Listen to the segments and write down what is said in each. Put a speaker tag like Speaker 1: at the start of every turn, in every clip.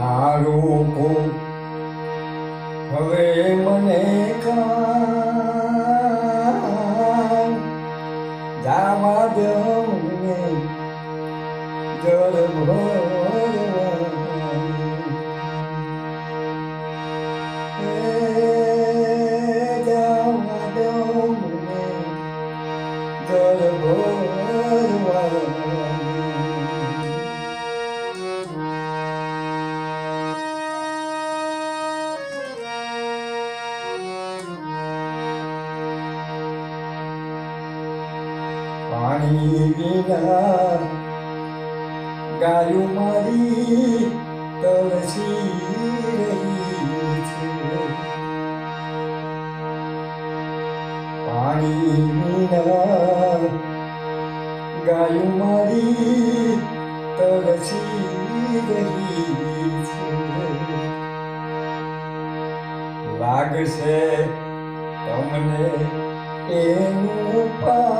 Speaker 1: ના રોકો હવે મને જાવા દો મને જળ પાણી વિના ગાયું મારી તરસી રહી છે. પાણી વિના ગાયું મારી તરસી રહી છે. લાગશે તમને એનું પાપ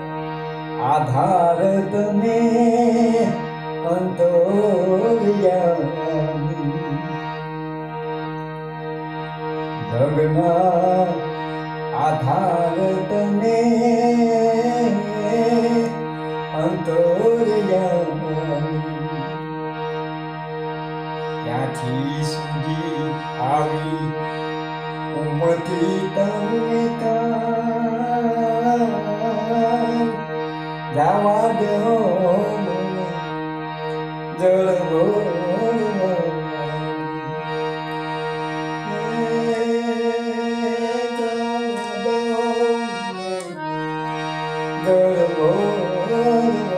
Speaker 1: આધાર તમે અંતોર્યામી જગના આધાર તમે અંતોર્યામી ત્યાંથી સુધી આવી ઉમતી તમને Now I've been home. Darling, oh, Girl, oh, oh, oh, oh.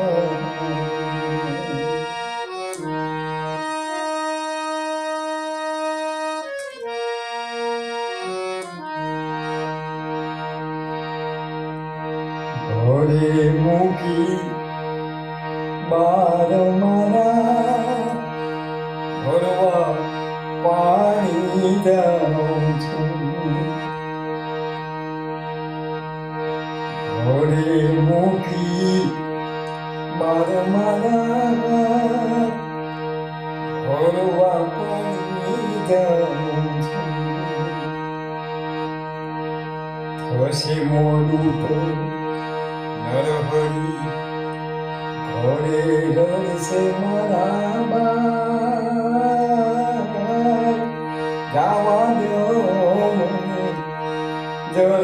Speaker 1: করে মুখি। বার মারা, ঘরোয়া পানি দাও ঘরে মুখি বার মারা, ঘরোয়া পানি দাও সে মরুত হরি হরে হরে সে জল জল জল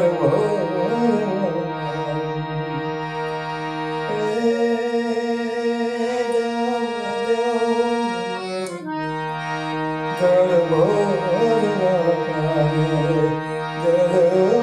Speaker 1: জল